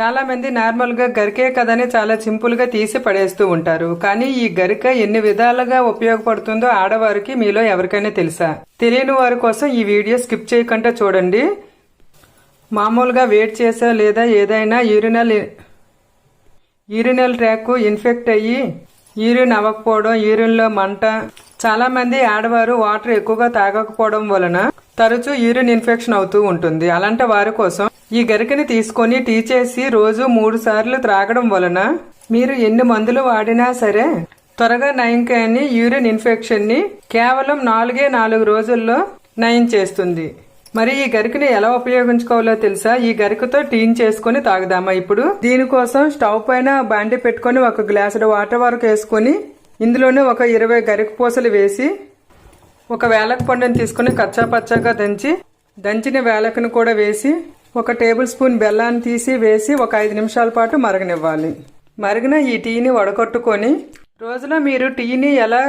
చాలా మంది నార్మల్గా గరికే కదని చాలా సింపుల్గా తీసి పడేస్తూ ఉంటారు. కానీ ఈ గరిక ఎన్ని విధాలుగా ఉపయోగపడుతుందో ఆడవారికి మీలో ఎవరికైనా తెలుసా? తెలియని వారి కోసం ఈ వీడియో స్కిప్ చేయకుండా చూడండి. మామూలుగా వెయిట్ చేసా లేదా ఏదైనా యూరినల్ యూరినల్ ట్రాక్ ఇన్ఫెక్ట్ అయ్యి యూరిన్ అవ్వకపోవడం యూరిన్లో మంట చాలా మంది ఆడవారు వాటర్ ఎక్కువగా తాగకపోవడం వలన తరచూ యూరిన్ ఇన్ఫెక్షన్ అవుతూ ఉంటుంది. అలాంటి వారి కోసం ఈ గరికని తీసుకొని టీ చేసి రోజు మూడు సార్లు త్రాగడం వలన మీరు ఎన్ని మందులు వాడినా సరే త్వరగా నయం కాని యూరిన్ ఇన్ఫెక్షన్ని కేవలం నాలుగే నాలుగు రోజుల్లో నయం చేస్తుంది. మరి ఈ గరికని ఎలా ఉపయోగించుకోవాలో తెలుసా? ఈ గరికతో టీన్ చేసుకుని తాగుదామా? ఇప్పుడు దీనికోసం స్టవ్ పైన బాండి పెట్టుకొని ఒక గ్లాసుడు వాటర్ వరకు వేసుకొని ఇందులోనే ఒక ఇరవై గరిక పూసలు వేసి ఒక వేలక పండుని తీసుకుని కచ్చా పచ్చాగా దంచి దంచిన వేలకను కూడా వేసి ఒక టేబుల్ స్పూన్ బెల్లాన్ని తీసి వేసి ఒక ఐదు నిమిషాల పాటు మరగనివ్వాలి. మరిగిన ఈ టీని వడగొట్టుకొని రోజులో మీరు టీని ఎలా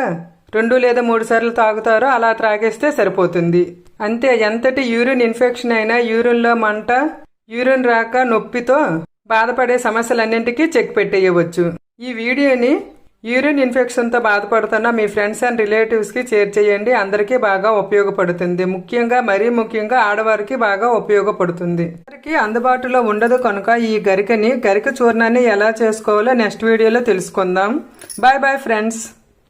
రెండు లేదా మూడు సార్లు తాగుతారో అలా త్రాగేస్తే సరిపోతుంది. అంతే ఎంతటి యూరిన్ ఇన్ఫెక్షన్ అయినా యూరిన్లో మంట యూరిన్ రాక నొప్పితో బాధపడే సమస్యలన్నింటికీ చెక్ పెట్టేయవచ్చు. ఈ వీడియోని యూరిన్ ఇన్ఫెక్షన్తో బాధపడుతున్న మీ ఫ్రెండ్స్ అండ్ రిలేటివ్స్కి షేర్ చేయండి. అందరికీ బాగా ఉపయోగపడుతుంది. ముఖ్యంగా మరీ ముఖ్యంగా ఆడవారికి బాగా ఉపయోగపడుతుంది. అందరికీ అందుబాటులో ఉండదు కనుక ఈ గరికని గరిక చూర్ణాన్ని ఎలా చేసుకోవాలో నెక్స్ట్ వీడియోలో తెలుసుకుందాం. Bye bye friends.